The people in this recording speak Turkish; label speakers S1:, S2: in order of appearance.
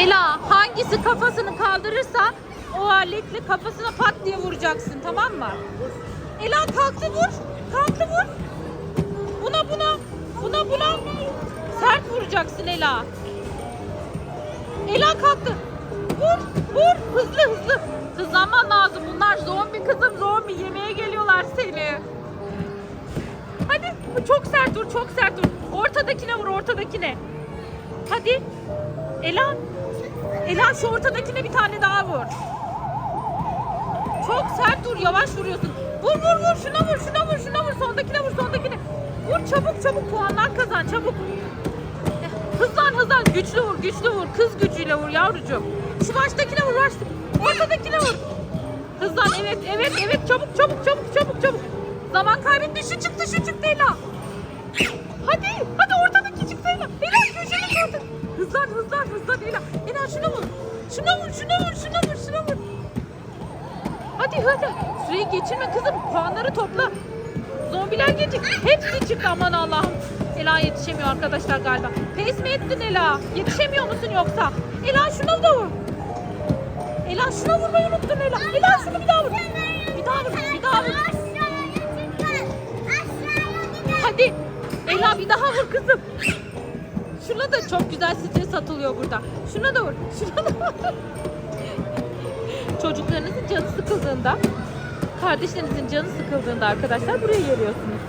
S1: Ela hangisi kafasını kaldırırsa o aletle kafasına pat diye vuracaksın tamam mı? Ela kalktı vur. Kalktı vur. Buna buna. Buna buna. Sert vuracaksın Ela. Ela kalktı. Vur vur hızlı hızlı. Hızlanman lazım. Bunlar zombi kızım zombi yemeğe geliyorlar seni. Hadi çok sert vur çok sert vur. Ortadakine vur ortadakine. Hadi. Ela. Ela şu ortadakine bir tane daha vur. Çok sert vur yavaş vuruyorsun. Vur vur vur şuna vur şuna vur şuna vur sondakine vur sondakine. Vur çabuk çabuk puanlar kazan çabuk. Hızlan hızlan güçlü vur güçlü vur kız gücüyle vur yavrucuğum. Şu baştakine vur baş, ortadakine vur. Hızlan evet evet evet çabuk çabuk çabuk çabuk çabuk. Zaman kaybetme şu çıktı şu çıktı Ela. Hadi şuna vur. Şuna vur şuna vur şuna vur şuna vur. Hadi hadi. Süreyi geçirme kızım. Puanları topla. Zombiler gelecek. Hepsi çıktı aman Allah'ım. Ela yetişemiyor arkadaşlar galiba. Pes mi ettin Ela? Yetişemiyor musun yoksa? Ela şuna da vur. Ela şuna vurmayı unuttun Ela. Ela şunu bir daha vur. Bir daha vur. Bir daha vur. Hadi. Ela bir daha vur kızım. Şuna da çok güzel stres atılıyor burada. Şuna da vur. Şuna da vur. Çocuklarınızın canı sıkıldığında, kardeşlerinizin canı sıkıldığında arkadaşlar buraya geliyorsunuz.